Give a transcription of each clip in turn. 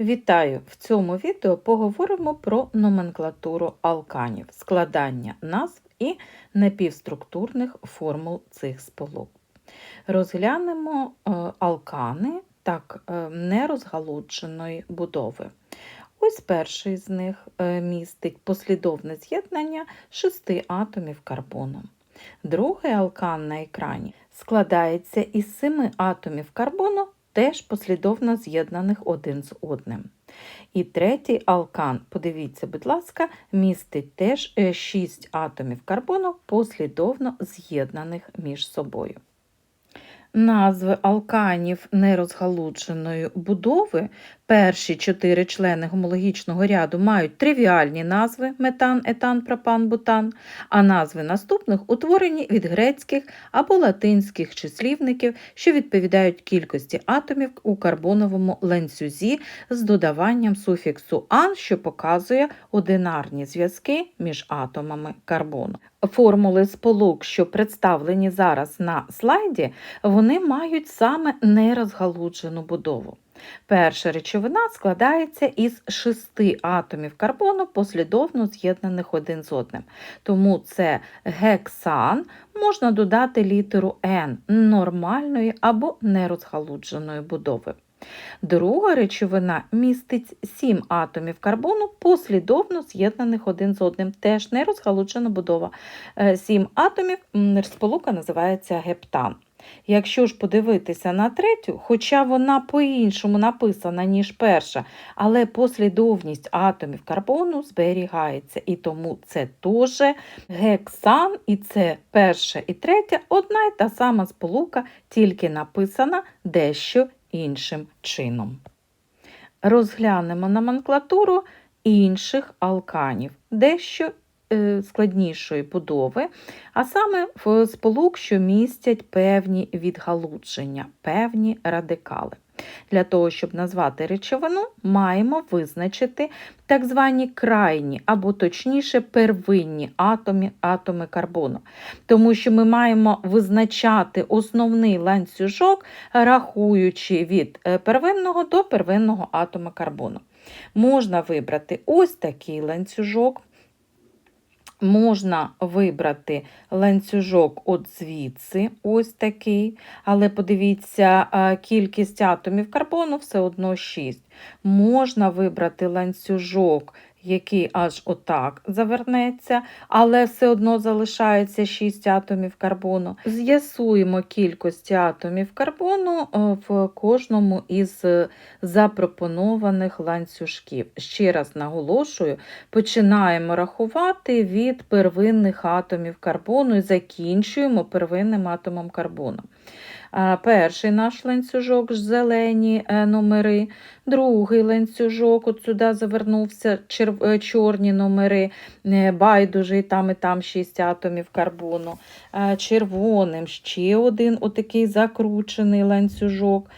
Вітаю! В цьому відео поговоримо про номенклатуру алканів, складання назв і напівструктурних формул цих сполук. Розглянемо е, алкани так е, нерозгалудженої будови. Ось перший з них е, містить послідовне з'єднання шести атомів карбону. Другий алкан на екрані складається із семи атомів карбону, теж послідовно з'єднаних один з одним. І третій алкан, подивіться, будь ласка, містить теж 6 атомів карбону, послідовно з'єднаних між собою. Назви алканів нерозгалудженої будови перші чотири члени гомологічного ряду мають тривіальні назви метан, етан, пропан, бутан, а назви наступних утворені від грецьких або латинських числівників, що відповідають кількості атомів у карбоновому ланцюзі з додаванням суфіксу ан, що показує одинарні зв'язки між атомами карбону. Формули сполук, що представлені зараз на слайді, вони мають саме нерозгалуджену будову. Перша речовина складається із шести атомів карбону, послідовно з'єднаних один з одним. Тому це гексан, можна додати літеру N нормальної або нерозгалудженої будови. Друга речовина містить 7 атомів карбону, послідовно з'єднаних один з одним. Теж нерозгалуджена будова. 7 атомів сполука називається гептан. Якщо ж подивитися на третю, хоча вона по-іншому написана, ніж перша, але послідовність атомів карбону зберігається. І тому це теж гексан, і це перша і третя одна й та сама сполука, тільки написана дещо іншим чином. Розглянемо номенклатуру інших алканів, дещо складнішої будови, а саме в сполук, що містять певні відгалудження, певні радикали. Для того, щоб назвати речовину, маємо визначити так звані крайні, або точніше первинні атоми, атоми карбону. Тому що ми маємо визначати основний ланцюжок, рахуючи від е, первинного до первинного атома карбону. Можна вибрати ось такий ланцюжок. Можна вибрати ланцюжок от звідси, ось такий, але подивіться, кількість атомів карбону все одно 6. Можна вибрати ланцюжок який аж отак завернеться, але все одно залишається 6 атомів карбону. З'ясуємо кількості атомів карбону е, в кожному із запропонованих ланцюжків. Ще раз наголошую, починаємо рахувати від первинних атомів карбону і закінчуємо первинним атомом карбону. Перший наш ланцюжок зелені е, номери, другий ланцюжок, от сюди завернувся е, чорні номери, е, байдужий, там і там 6 атомів карбону. Червоним ще один отакий закручений ланцюжок.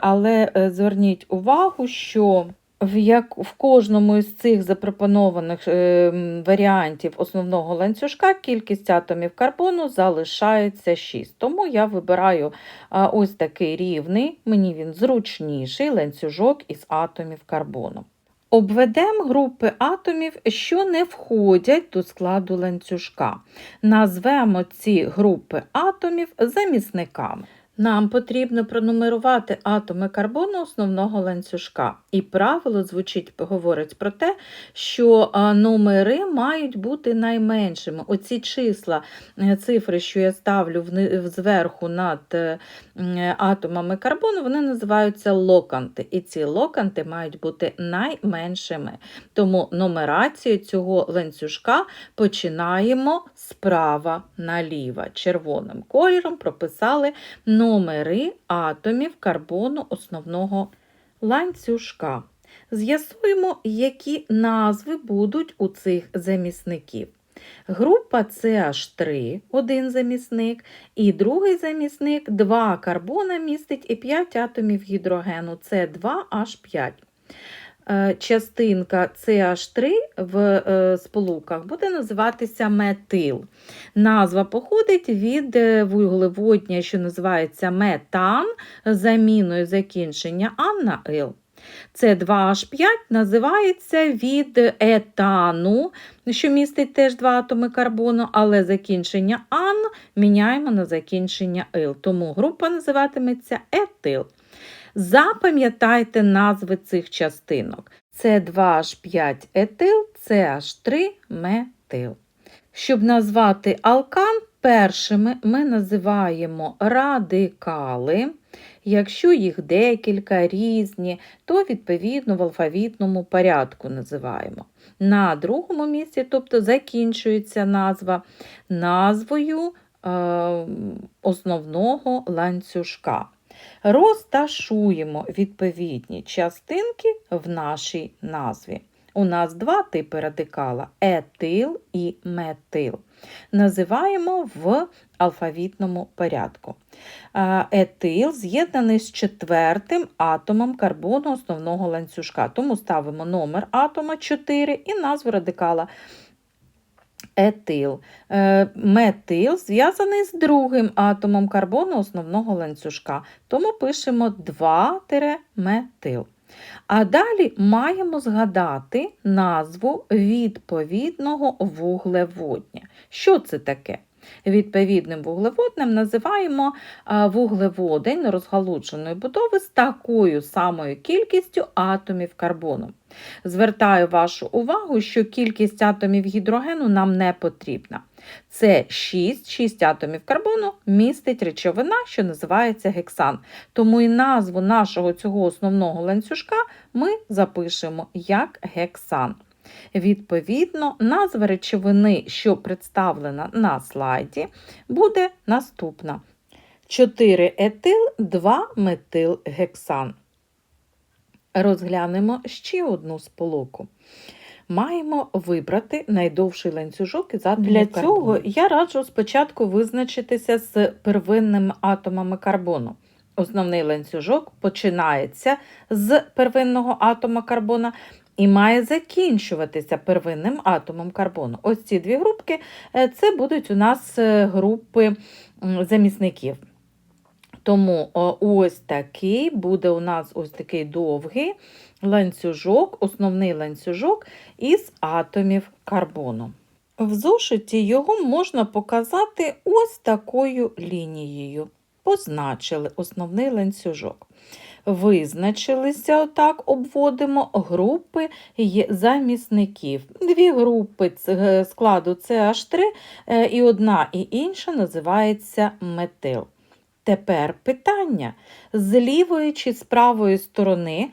Але зверніть увагу, що в як в кожному із цих запропонованих е, варіантів основного ланцюжка кількість атомів карбону залишається 6. Тому я вибираю а, ось такий рівний, мені він зручніший ланцюжок із атомів карбону. Обведемо групи атомів, що не входять до складу ланцюжка. Назвемо ці групи атомів замісниками. Нам потрібно пронумерувати атоми карбону основного ланцюжка. І правило звучить, говорить про те, що номери мають бути найменшими. Оці числа, е, цифри, що я ставлю зверху над е, атомами карбону, вони називаються локанти. І ці локанти мають бути найменшими. Тому нумерацію цього ланцюжка починаємо справа наліво. Червоним кольором прописали номери атомів карбону основного ланцюжка. З'ясуємо, які назви будуть у цих замісників. Група CH3 один замісник, і другий замісник 2 карбона містить і 5 атомів гідрогену це 2H5. Е, частинка CH3 в е, сполуках буде називатися метил. Назва походить від е, вуглеводня, що називається метан, заміною закінчення А на Л. С2H5 називається від етану, що містить теж два атоми карбону, але закінчення ан міняємо на закінчення ил. Тому група називатиметься етил. Запам'ятайте назви цих частинок. С2H5 етил, CH3 метил. Щоб назвати алкан, першими ми називаємо радикали. Якщо їх декілька різні, то відповідно в алфавітному порядку називаємо. На другому місці, тобто закінчується назва назвою е, основного ланцюжка. Розташуємо відповідні частинки в нашій назві. У нас два типи радикала етил і метил. Називаємо в алфавітному порядку. Етил з'єднаний з четвертим атомом карбону основного ланцюжка. Тому ставимо номер атома 4 і назву радикала етил. Е, Метил зв'язаний з другим атомом карбону основного ланцюжка. Тому пишемо 2-метил. А далі маємо згадати назву відповідного вуглеводня. Що це таке? Відповідним вуглеводнем називаємо вуглеводень розгалудженої будови з такою самою кількістю атомів карбону. Звертаю вашу увагу, що кількість атомів гідрогену нам не потрібна. Це 6, 6 атомів карбону містить речовина, що називається гексан. Тому і назву нашого цього основного ланцюжка ми запишемо як гексан. Відповідно, назва речовини, що представлена на слайді, буде наступна: 4 етил, 2 метилгексан. Розглянемо ще одну сполуку. Маємо вибрати найдовший ланцюжок із атомів Для карбону. цього я раджу спочатку визначитися з первинними атомами карбону. Основний ланцюжок починається з первинного атома карбона і має закінчуватися первинним атомом карбону. Ось ці дві групки е, це будуть у нас е, групи замісників. Тому ось такий буде у нас ось такий довгий ланцюжок, основний ланцюжок із атомів карбону. В зошиті його можна показати ось такою лінією. Позначили основний ланцюжок. Визначилися, отак обводимо групи замісників. Дві групи складу CH3 е, і одна і інша називається метил. Тепер питання: з лівої чи з правої сторони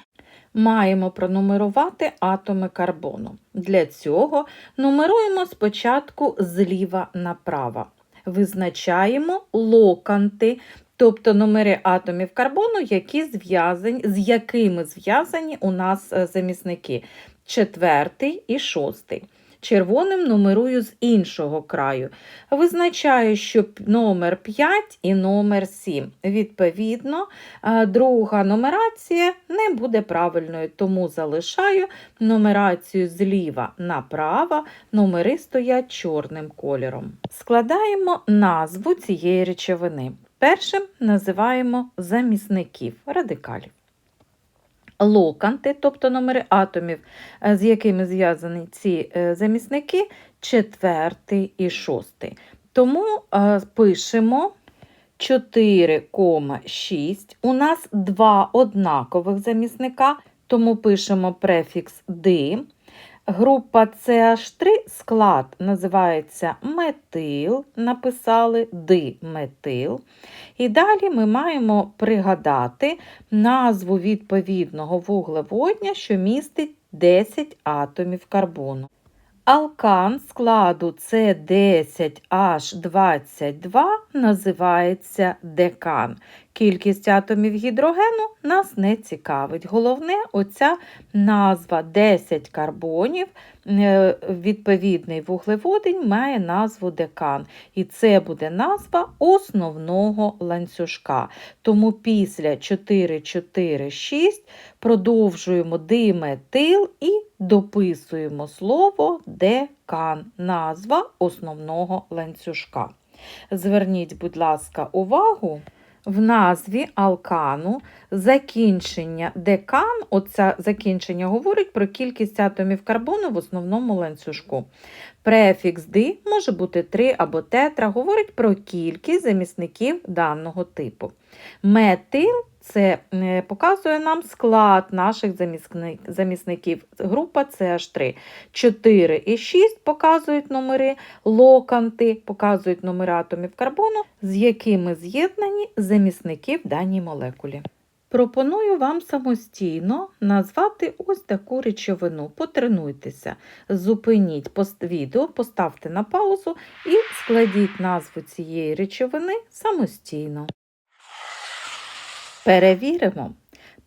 маємо пронумерувати атоми карбону. Для цього нумеруємо спочатку зліва направо. Визначаємо локанти, тобто номери атомів карбону, які зв'язані, з якими зв'язані у нас е, замісники. Четвертий і шостий. Червоним нумерую з іншого краю. Визначаю, що номер 5 і номер 7. Відповідно, е, друга нумерація не буде правильною, тому залишаю нумерацію зліва направо, номери стоять чорним кольором. Складаємо назву цієї речовини. Першим називаємо замісників радикалів. Локанти, тобто номери атомів, е, з якими зв'язані ці е, замісники, четвертий і шостий. Тому е, пишемо 4,6. У нас два однакових замісника, тому пишемо префікс ди. Група CH3 склад називається метил, написали диметил. І далі ми маємо пригадати назву відповідного вуглеводня, що містить 10 атомів карбону. Алкан складу С10H22 називається декан. Кількість атомів гідрогену нас не цікавить. Головне, оця назва 10 карбонів, е, відповідний вуглеводень має назву декан. І це буде назва основного ланцюжка. Тому після 4,4,6 продовжуємо диметил і дописуємо слово декан, назва основного ланцюжка. Зверніть, будь ласка, увагу В назві алкану закінчення декан, оце закінчення говорить про кількість атомів карбону в основному ланцюжку. Префікс ди може бути 3 або тетра, говорить про кількість замісників даного типу. Метил це е, показує нам склад наших замісників. Група CH3. 4 і 6 показують номери, локанти показують номери атомів карбону, з якими з'єднані замісники в даній молекулі. Пропоную вам самостійно назвати ось таку речовину. Потренуйтеся, зупиніть пост- відео, поставте на паузу і складіть назву цієї речовини самостійно. Перевіримо.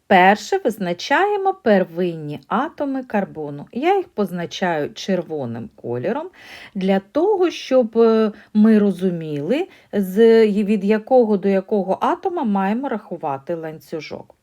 Перше визначаємо первинні атоми карбону. Я їх позначаю червоним кольором для того, щоб е, ми розуміли, від якого до якого атома маємо рахувати ланцюжок.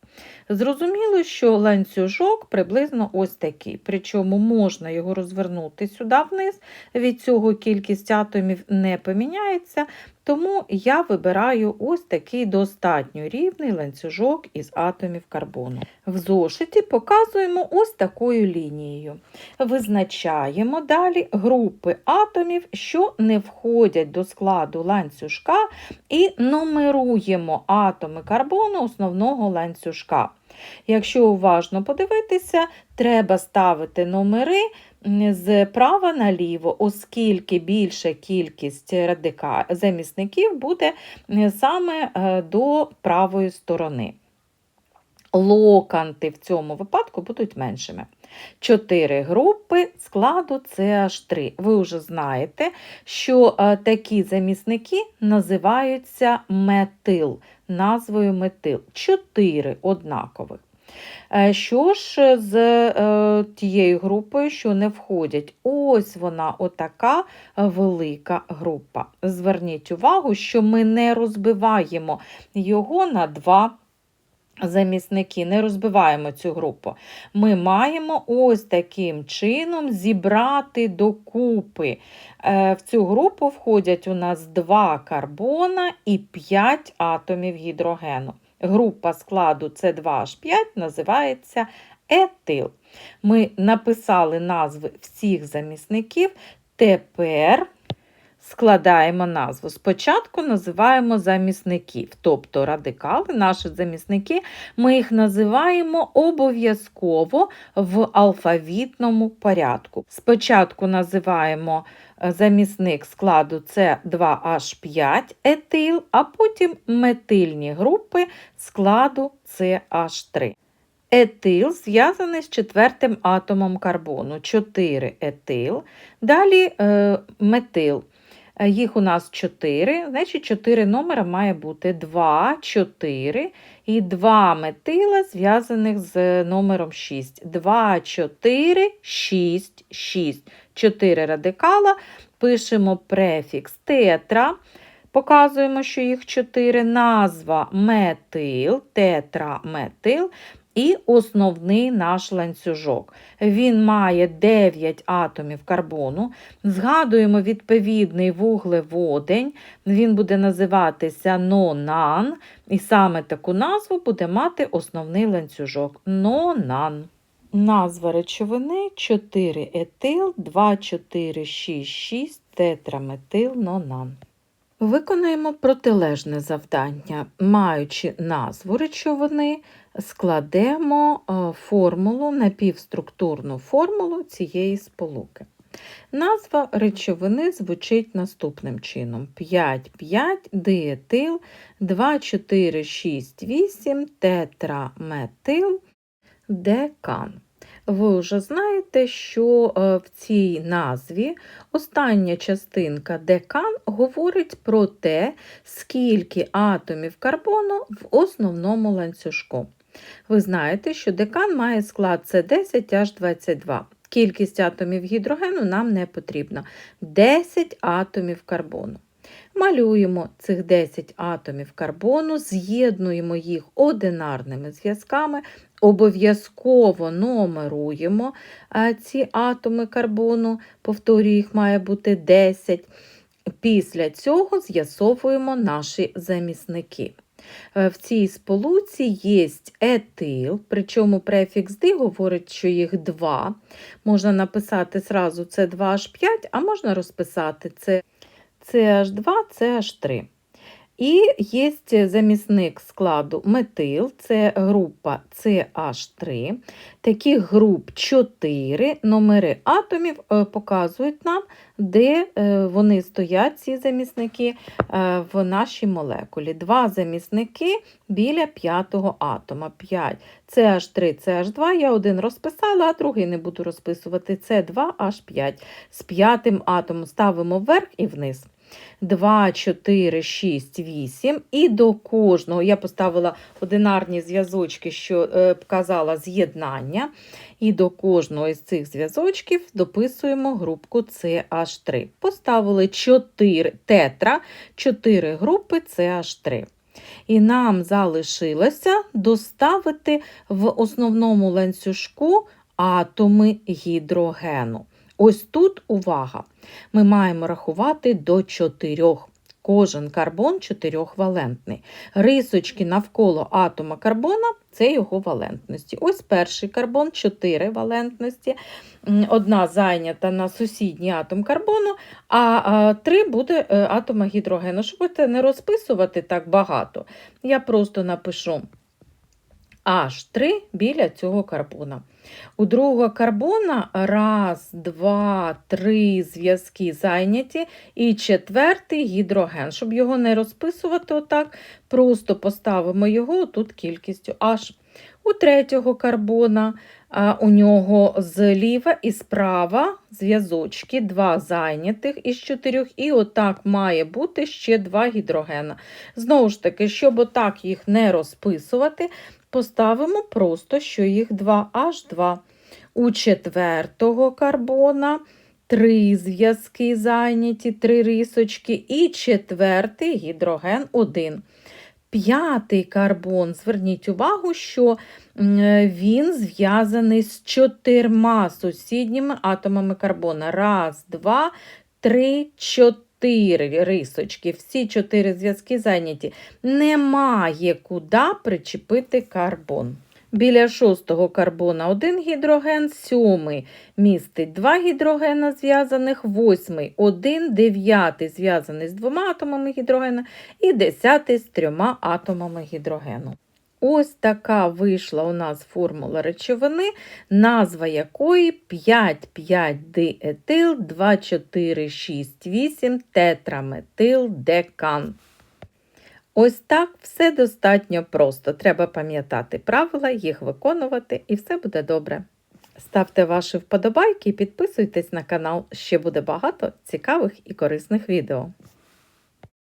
Зрозуміло, що ланцюжок приблизно ось такий, причому можна його розвернути сюди вниз, від цього кількість атомів не поміняється, тому я вибираю ось такий достатньо рівний ланцюжок із атомів карбону. В зошиті показуємо ось такою лінією. Визначаємо далі групи атомів, що не входять до складу ланцюжка, і нумеруємо атоми карбону основного ланцюжка. Якщо уважно подивитися, треба ставити номери з права наліво, оскільки більша кількість замісників буде саме е, до правої сторони. Локанти в цьому випадку будуть меншими. Чотири групи складу CH3. Ви вже знаєте, що е, такі замісники називаються метил, назвою метил. Чотири однакових. Е, Що ж з е, тією групою, що не входять? Ось вона, отака велика група. Зверніть увагу, що ми не розбиваємо його на два замісники, не розбиваємо цю групу. Ми маємо ось таким чином зібрати докупи. Е, В цю групу входять у нас 2 карбона і 5 атомів гідрогену. Група складу С2H5 називається етил. Ми написали назви всіх замісників. Тепер складаємо назву. Спочатку називаємо замісників, тобто радикали, наші замісники, ми їх називаємо обов'язково в алфавітному порядку. Спочатку називаємо е, замісник складу С2H5 етил, а потім метильні групи складу CH3. Етил зв'язаний з четвертим атомом карбону. 4 етил. Далі е, метил. Е, Їх у нас 4, значить 4 номера має бути 2, 4 і 2 метила зв'язаних з номером 6. 2, 4, 6, 6. 4 радикала. Пишемо префікс тетра. Показуємо, що їх 4. Назва метил, тетраметил. І основний наш ланцюжок. Він має 9 атомів карбону. Згадуємо відповідний вуглеводень. Він буде називатися нонан. І саме таку назву буде мати основний ланцюжок нонан. Назва речовини 4 етил 2, 4, 6, 6 тетраметил нонан. Виконаємо протилежне завдання. Маючи назву речовини, складемо е, формулу, напівструктурну формулу цієї сполуки. Назва речовини звучить наступним чином: 5, 5, диетил, 2, 4, 6, 8, тетраметил, декан. Ви вже знаєте, що е, в цій назві остання частинка декан говорить про те, скільки атомів карбону в основному ланцюжку. Ви знаєте, що декан має склад С10H22. Кількість атомів гідрогену нам не потрібна. 10 атомів карбону. Малюємо цих 10 атомів карбону, з'єднуємо їх одинарними зв'язками, обов'язково номеруємо е, ці атоми карбону, повторюю, їх має бути 10. Після цього з'ясовуємо наші замісники. Е, В цій сполуці є етил, причому префікс «ди» говорить, що їх два. Можна написати зразу С2H5, а можна розписати це CH2, CH3. І є замісник складу метил, це група CH3. Таких груп 4. Номери атомів е, показують нам, де е, вони стоять, ці замісники, е, в нашій молекулі. Два замісники біля п'ятого атома. 5. CH3, CH2. Я один розписала, а другий не буду розписувати. С2H5. З п'ятим атомом ставимо вверх і вниз. 2, 4, 6, 8. І до кожного я поставила одинарні зв'язочки, що е, показала з'єднання. І до кожного із цих зв'язочків дописуємо групку CH3. Поставили 4 тетра, 4 групи CH3. І нам залишилося доставити в основному ланцюжку атоми гідрогену. Ось тут увага. Ми маємо рахувати до 4. Кожен карбон чотирьохвалентний. Рисочки навколо атома карбона це його валентності. Ось перший карбон 4 валентності. Одна зайнята на сусідній атом карбону, а 3 буде е, атома гідрогену. Щоб це не розписувати так багато, я просто напишу H3 біля цього карбона. У другого карбона раз, два, три зв'язки зайняті, і четвертий гідроген. Щоб його не розписувати отак, просто поставимо його тут кількістю H. У третього карбона у нього зліва і справа зв'язочки, два зайнятих із чотирьох, і отак має бути ще два гідрогена. Знову ж таки, щоб отак їх не розписувати, поставимо просто, що їх 2H2. У четвертого карбона три зв'язки зайняті, три рисочки, і четвертий гідроген 1. П'ятий карбон, зверніть увагу, що він зв'язаний з чотирма сусідніми атомами карбона. Раз, два, три, чотири рисочки. Всі чотири зв'язки зайняті. Немає куди причепити карбон. Біля шостого карбона один гідроген, сьомий містить два гідрогена зв'язаних, восьмий один, дев'ятий зв'язаний з двома атомами гідрогена і десятий з трьома атомами гідрогену. Ось така вийшла у нас формула речовини, назва якої 5,5-диетил 2,4,6,8 тетраметил декан. Ось так все достатньо просто. Треба пам'ятати правила, їх виконувати, і все буде добре. Ставте ваші вподобайки і підписуйтесь на канал, ще буде багато цікавих і корисних відео.